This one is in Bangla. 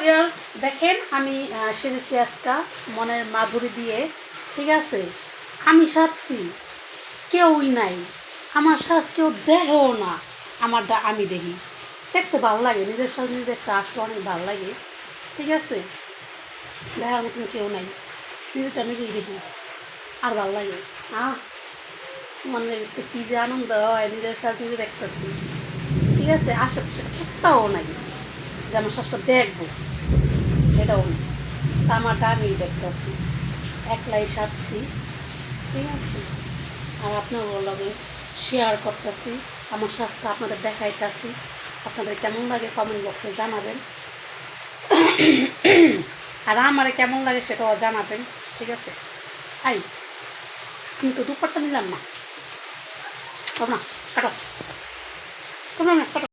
ভিউয়ার্স দেখেন আমি সেজেছি আজকা মনের মাধুরী দিয়ে। ঠিক আছে? আমি সাজছি, কেউই নাই। আমার সাজ কেউ দেখেও না, আমারটা আমি দেখি দেখতে ভালো লাগে, নিজের সাজ নিজে দেখতে আসলে অনেক ভালো লাগে। ঠিক আছে? দেখার মতন কেউ নাই, নিজেরটা নিজেই দেখি, আর ভালো লাগে। আহ, মনে কী যে আনন্দ হয়, নিজের সাজ নিজে দেখতেছি। ঠিক আছে? আশেপাশে কোথাও নাই। যে আমার শ্বাসটা দেখব। সেটাও না। তা আমারটা আমি দেখতেছি। একলাই সাজছি ঠিক আছে? আর আপনার লগে শেয়ার করতেছি। আমার স্বাস্থ্য আপনাদের দেখাইতেছি। আপনাদের কেমন লাগে কমেন্ট বক্সে জানাবেন। আর আমার কেমন লাগে সেটাও জানাবেন। ঠিক আছে? আই, আমি তো দুপারটা নিলাম না। না, কাটো। করো না, কাটো।